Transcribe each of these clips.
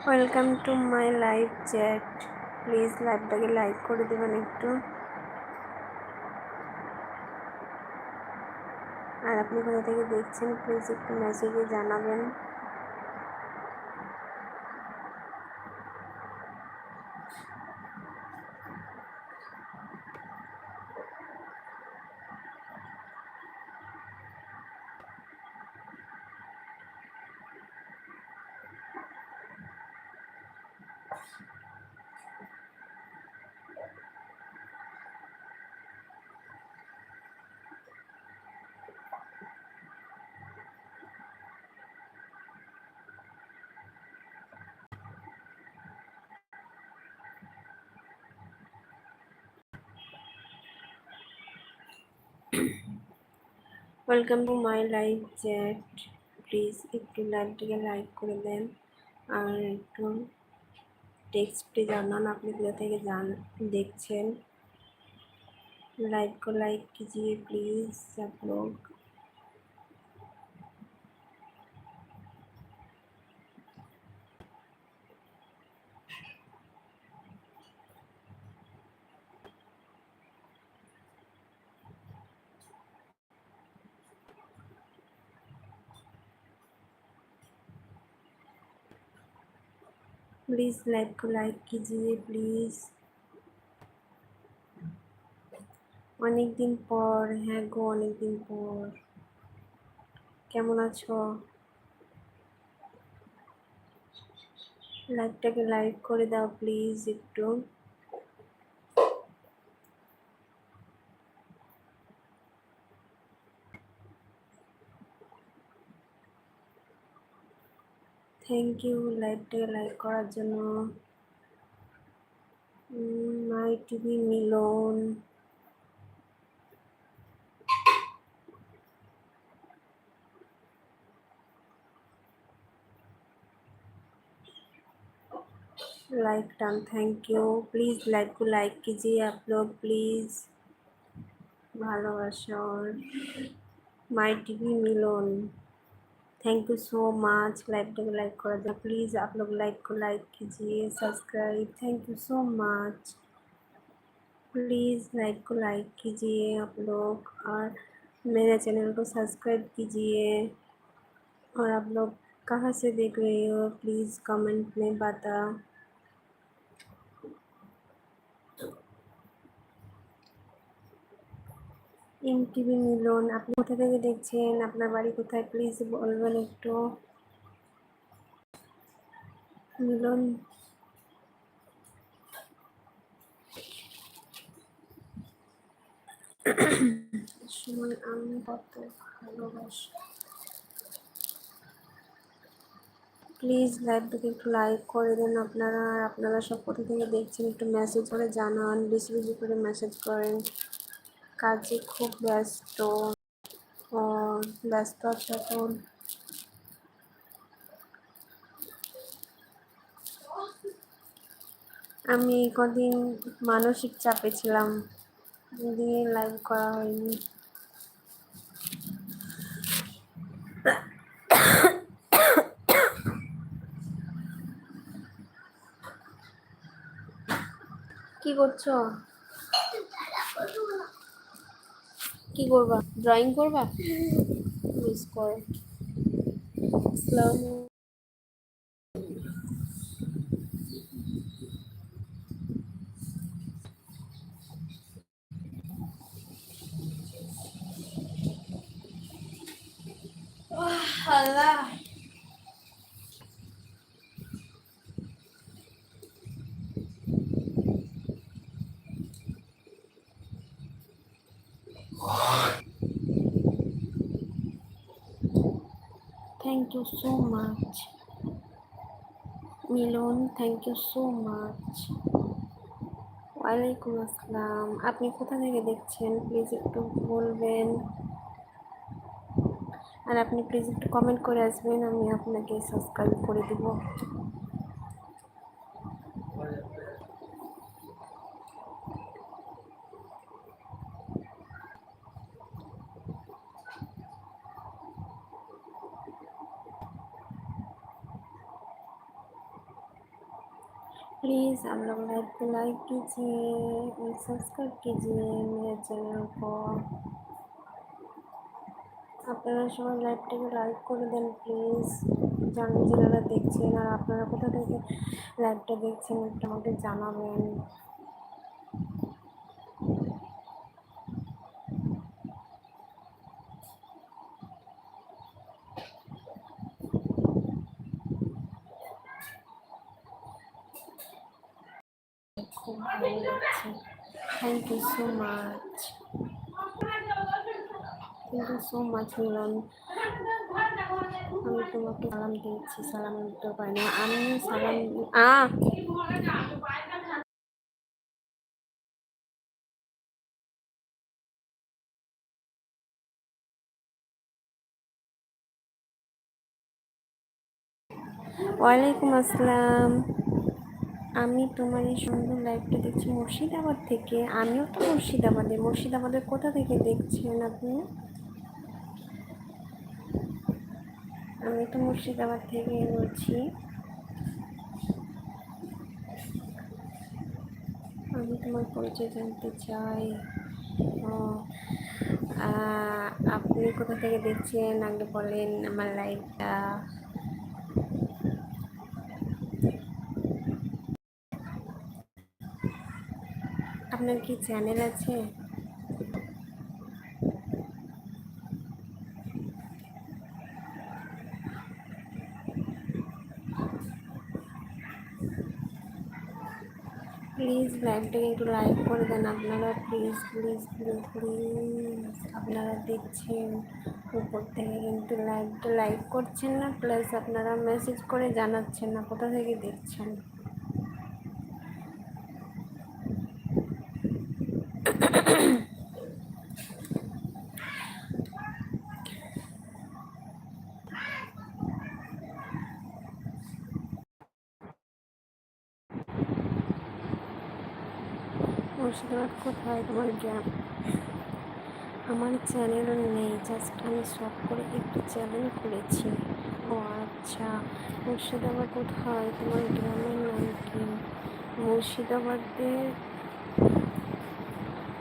Welcome to my live chat please লাইভটাকে like করে দেবেন একটু আর আপনি কোথা থেকে দেখছেন প্লিজ একটু মেসেজে জানাবেন। welcome to my live chat please একটু লাইভটিকে লাইক করে দেন আর একটু টেক্সটে জানান আপনি কোথা থেকে জান দেখছেন लाइक को लाइक कीजिए प्लीज़ सब लोग प्लीज़ लाइक को लाइक कीजिए प्लीज़ অনেক দিন পর হ্যাঁ গো অনেক দিন পর কেমন আছো লাইভটাকে লাইক করে দাও প্লিজ একটু থ্যাংক ইউ লাইভটাকে লাইক করার জন্য my TV Milan like done thank you please like को लाइक कीजिए आप लोग प्लीज़ ভালোবাসা और माई TV Milan thank you so much like को लाइक कर दो प्लीज़ आप लोग लाइक को लाइक कीजिए subscribe thank you so much please like को लाइक कीजिए आप लोग और मेरे चैनल को सब्सक्राइब कीजिए। और आप लोग कहाँ से देख रहे हो? प्लीज़ कमेंट में बता এম টিভি মিলন, আপনি কোথা থেকে দেখছেন? আপনার বাড়ি কোথায়? প্লিজ বলবেন একটু। মিলন। সময় আমি কত ভালোবাসি। প্লিজ লাইভটাকে একটু লাইক করে দেন আপনারা। আপনারা সব কোথা থেকে দেখছেন, একটু মেসেজ করে জানান। বেশি বেশি করে মেসেজ করেন। কাজে খুব ব্যস্ত ব্যস্ত এখন। আমি কদিন মানসিক চাপে ছিলাম দিয়ে লাইভ করা হয়নি। কি করছ? কি করবা? ড্রয়িং করবা? মিস কর। আসসালামু আল্লাহ thank you so much Milan thank you so much ওয়ালাইকুম আসসালাম আপনি কোথা থেকে দেখছেন? প্লিজ একটু বলবেন। আর আপনি প্লিজ একটু কমেন্ট করে আসবেন, আমি আপনাকে সাবস্ক্রাইব করে দেব। प्लीज़ आप लोग लाइक को लाइक कीजिए और सब्सक्राइब कीजिए मेरे चैनल को আপনারা সবাই লাইভটাকে লাইক করে দেন প্লিজ জানেন যারা দেখছেন আর আপনারা কোথা থেকে লাইভটা দেখছেন একটু আমাকে জানাবেন ভালো লাগছে thank you so much thank you so much Milan আমি তোমাকে সালাম দিয়েছি সালাম দিতে পারি না আমি সালাম আ ওয়ালাইকুম আসসালাম আমি তোমার এই সুন্দর লাইভটা দেখছি মুর্শিদাবাদ থেকে। আমিও তো মুর্শিদাবাদে। মুর্শিদাবাদের কোথা থেকে দেখছেন আপনি? আমি তো মুর্শিদাবাদ থেকে বলছি। আমি তোমার পরিচয় জানতে চাই। আপনি কোথা থেকে দেখছেন? আগে বলেন আমার লাইভটা আপনার কি চ্যানেল আছে? প্লিজ লাইভটাকে একটু লাইক করে দেন। আপনারা প্লিজ প্লিজ প্লিজ প্লিজ আপনারা দেখছেন। উপর থেকে কিন্তু লাইভটা লাইক করছেন না। প্লাস আপনারা মেসেজ করে জানাচ্ছেন না। কোথা থেকে দেখছেন? মুর্শিদাবাদ কোথায় তোমার গ্রাম আমার চ্যানেলও নেই জাস্ট আমি শখ করে একটু চ্যানেল করেছি। ও আচ্ছা মুর্শিদাবাদ কোথায় তোমার গ্রামের নাম কি? মুর্শিদাবাদের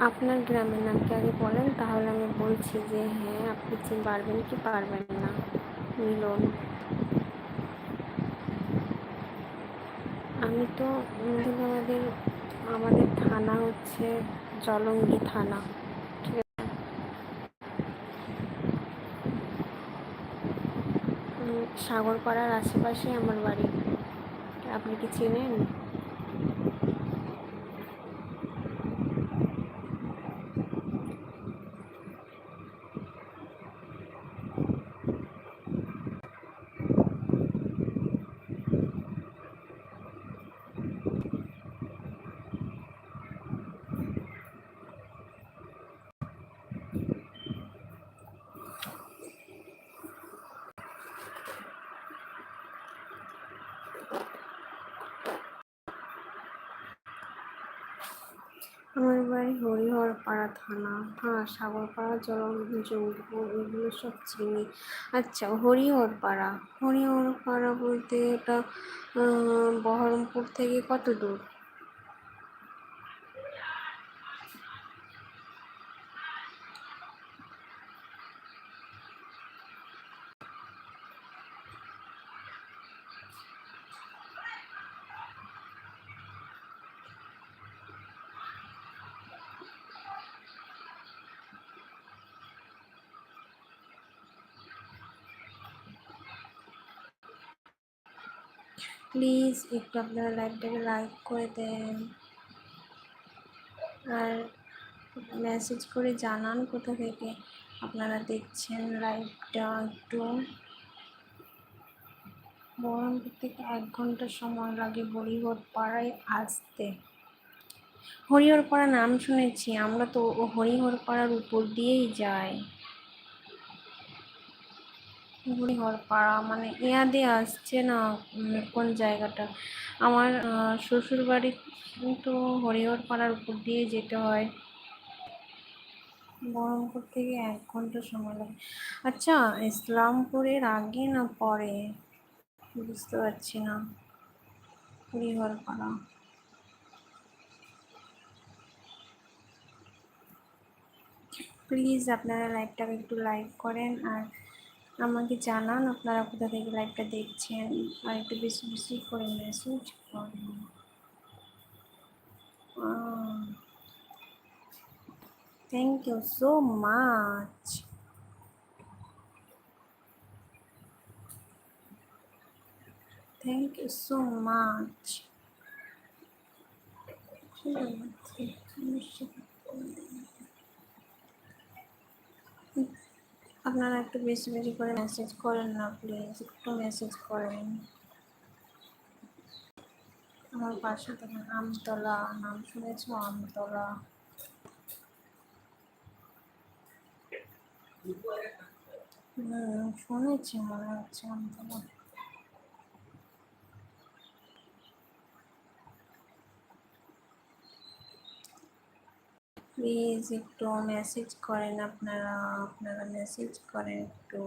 আপনার গ্রামের নাম কি আগে বলেন? তাহলে আমি বলছি যে হ্যাঁ আপনি চিন পারবেন কি পারবেন না? মিলন। আমি তো মুর্শিদাবাদের আমাদের থানা হচ্ছে জলঙ্গি থানা। ঠিক আছে? সাগরপাড়ার আশেপাশে আমার বাড়ি। আপনি কি চেনেন? আমার বাড়ি হরিহরপাড়া থানা। হ্যাঁ সাগরপাড়া জল জঙ্গিপুর, এগুলো সব চিনি। আচ্ছা হরিহরপাড়া হরিহরপাড়া বলতে এটা বহরমপুর থেকে কত দূর? প্লিজ একটু আপনারা লাইভটাকে লাইক করে দেন। আর মেসেজ করে জানান কোথা থেকে আপনারা দেখছেন লাইভটা একটু। বহরমপুর থেকে এক ঘণ্টা সময় লাগে হরিহর পাড়ায় আসতে। হরিহর পাড়া নাম শুনেছি, আমরা তো হরিহর পাড়ার উপর দিয়েই যাই। হরিহর পাড়া মানে ইয়াদে আসছে না কোন জায়গাটা? আমার শ্বশুর বাড়ি তো হরিহর পাড়ার উপর দিয়ে যেতে হয়। বহরমপুর থেকে এক ঘণ্টা সময় লাগে। আচ্ছা ইসলামপুরের আগে না পরে? বুঝতে পারছি না। পরিবার পাড়া। প্লিজ আপনারা লাইভটাকে একটু লাইক করেন আর আমাকে জানান, আপনারা কোথা থেকে লাইভটা দেখছেন? আর একটু বেশি বেশি করে মেসেজ করেন। Thank you so much thank you so much আপনারা একটু বেশি বেশি করে মেসেজ করেন না প্লিজ একটু মেসেজ করেন। আমার পাশে থেকে আমতলা, নাম শুনেছ? আমতলা। হুম, শুনেছি মনে হচ্ছে আমতলা। প্লিজ একটু মেসেজ করেন আপনারা আপনারা মেসেজ করেন একটু,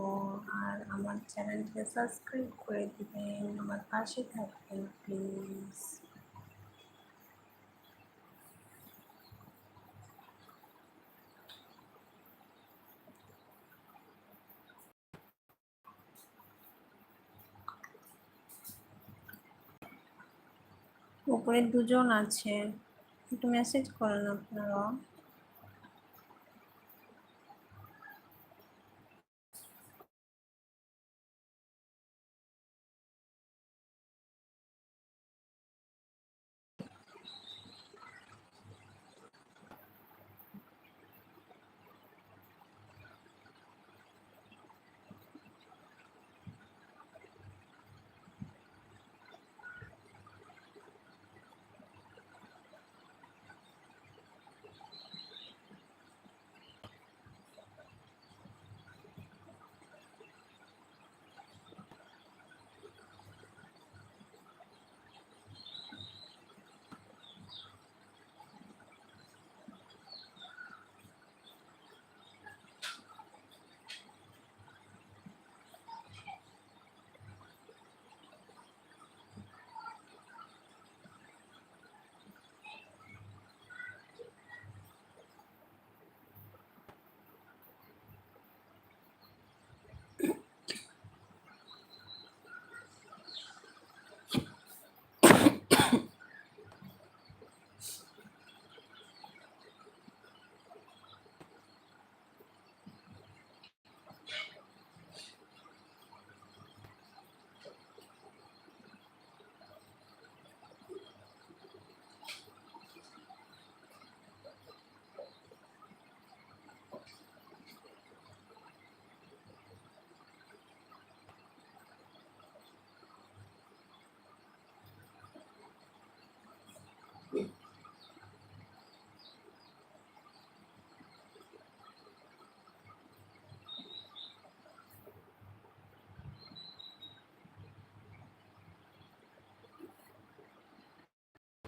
আর আমার চ্যানেলকে সাবস্ক্রাইব করে দিবেন, আমার পাশে থাকবেন প্লিজ উপরে দুজন আছে, একটু মেসেজ করেন আপনারা